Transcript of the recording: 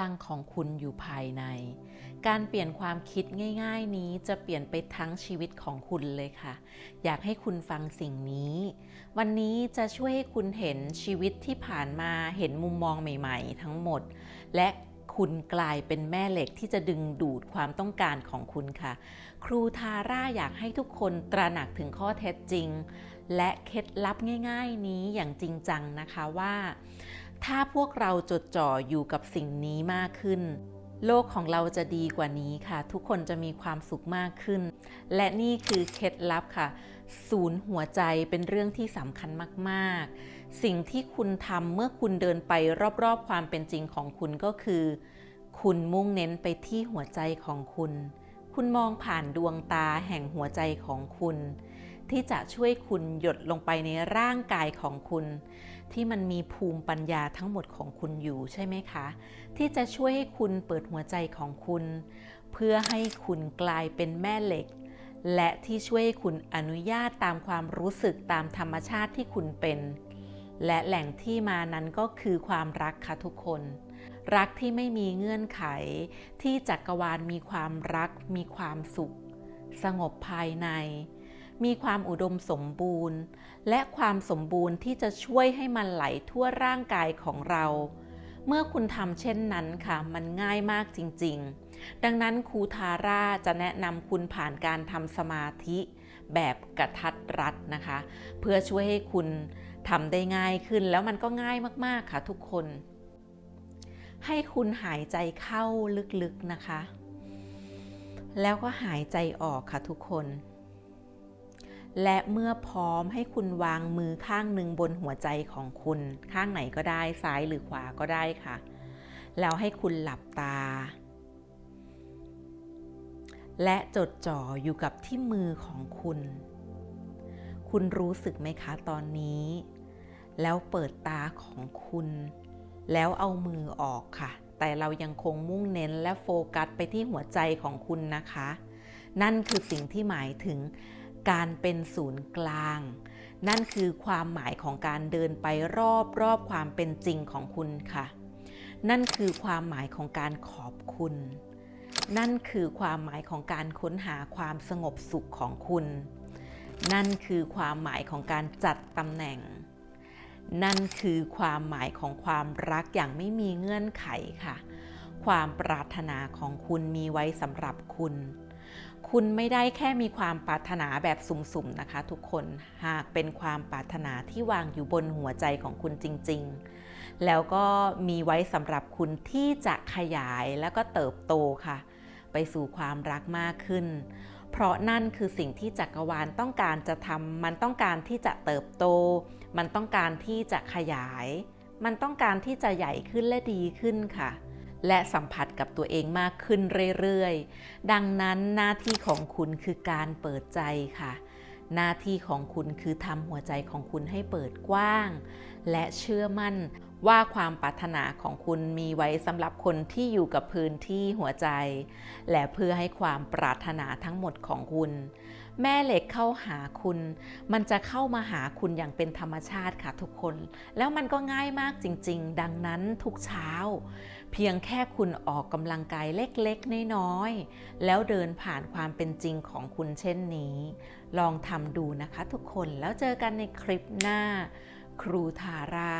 ลังของคุณอยู่ภายใน การเปลี่ยนความคิดง่าย ๆ นี้จะเปลี่ยนไปทั้งชีวิตของคุณเลยค่ะ อยากให้คุณฟังสิ่งนี้ วันนี้จะช่วยให้คุณเห็นชีวิตที่ผ่านมาเห็นมุมมองใหม่ ๆ ทั้งหมด และคุณกลายเป็นแม่เหล็กที่จะดึงดูดความต้องการของคุณค่ะ ครูทาร่าอยากให้ทุกคนตระหนักถึงข้อเท็จจริง และเคล็ดลับง่าย ๆ นี้อย่างจริงจังนะคะว่า ถ้าพวกเราจดจ่ออยู่กับสิ่งนี้มากขึ้น โลกของเราจะดีกว่านี้ค่ะ ทุกคนจะมีความสุขมากขึ้น และนี่คือเคล็ดลับค่ะ ศูนย์หัวใจเป็นเรื่องที่สำคัญมากๆ สิ่งที่คุณทำเมื่อคุณเดินไปรอบๆ ความเป็นจริงของคุณก็คือ คุณมุ่งเน้นไปที่หัวใจของคุณ คุณมองผ่านดวงตาแห่งหัวใจของคุณ ที่จะช่วยคุณหยดลงไปในร่างกายของคุณ ที่มันมีภูมิปัญญาทั้งหมดของคุณอยู่ใช่ไหมคะ ที่จะช่วยให้คุณเปิดหัวใจของคุณ เพื่อให้คุณกลายเป็นแม่เหล็ก และที่ช่วยให้คุณอนุญาตตามความรู้สึกตามธรรมชาติที่คุณเป็น และแหล่งที่มานั้นก็คือความรักค่ะทุกคน รักที่ไม่มีเงื่อนไข ที่จักรวาลมีความรัก มีความสุข สงบภายใน มีความอุดมสมบูรณ์ และความสมบูรณ์ที่จะช่วยให้มันไหลทั่วร่างกายของเรา เมื่อคุณทำเช่นนั้นค่ะ มันง่ายมากจริง ๆ ดังนั้นครูทาร่าจะแนะนำคุณผ่านการทำสมาธิแบบกระทัดรัดนะคะ เพื่อช่วยให้คุณทำได้ง่ายขึ้นแล้วมันก็ง่ายมากๆค่ะทุกคน ให้คุณหายใจเข้าลึกๆนะคะ แล้วก็หายใจออกค่ะทุกคน และเมื่อพร้อมให้คุณวางมือข้างหนึ่งบนหัวใจของคุณ ข้างไหนก็ได้ซ้ายหรือขวาก็ได้ค่ะ แล้วให้คุณหลับตา และจดจ่ออยู่กับที่มือของคุณ คุณรู้สึกไหมคะตอนนี้ แล้วเปิดตาของคุณ แล้วเอามือออกค่ะ แต่เรายังคงมุ่งเน้นและโฟกัสไปที่หัวใจของคุณนะคะ นั่นคือสิ่งที่หมายถึงการเป็นศูนย์กลาง นั่นคือความหมายของการเดินไปรอบรอบความเป็นจริงของคุณค่ะ นั่นคือความหมายของการขอบคุณ นั่นคือความหมายของการค้นหาความสงบสุขของคุณ นั่นคือความหมายของการจัดตำแหน่ง นั่นคือความหมายของความรักอย่างไม่มีเงื่อนไขค่ะ ความปรารถนาของคุณมีไว้สำหรับคุณ คุณไม่ได้แค่มีความปรารถนาแบบสุ่มๆนะคะ ทุกคน หากเป็นความปรารถนาที่วางอยู่บนหัวใจของคุณจริง ๆ แล้วก็มีไว้สำหรับคุณที่จะขยายแล้วก็เติบโตค่ะ ไปสู่ความรักมากขึ้น เพราะนั่นคือสิ่งที่จักรวาลต้องการจะทำมันต้องการที่จะเติบโต มันต้องการที่จะขยาย มันต้องการที่จะใหญ่ขึ้นและดีขึ้นค่ะ และสัมผัสกับตัวเองมากขึ้นเรื่อยๆ ดังนั้นหน้าที่ของคุณคือการเปิดใจค่ะ หน้าที่ของคุณคือทำหัวใจของคุณให้เปิดกว้าง และเชื่อมั่น ว่าความปรารถนาของคุณมีไว้สำหรับคนที่อยู่กับพื้นที่หัวใจ และเพื่อให้ความปรารถนาทั้งหมดของคุณ แม่เหล็กเข้าหาคุณ มันจะเข้ามาหาคุณอย่างเป็นธรรมชาติค่ะทุกคน แล้วมันก็ง่ายมากจริง ๆ ดังนั้นทุกเช้า เพียงแค่คุณออกกำลังกายเล็กๆน้อยๆแล้วเดินผ่านความเป็นจริงของคุณเช่นนี้ ลองทำดูนะคะทุกคนแล้วเจอกันในคลิปหน้า ครูทารา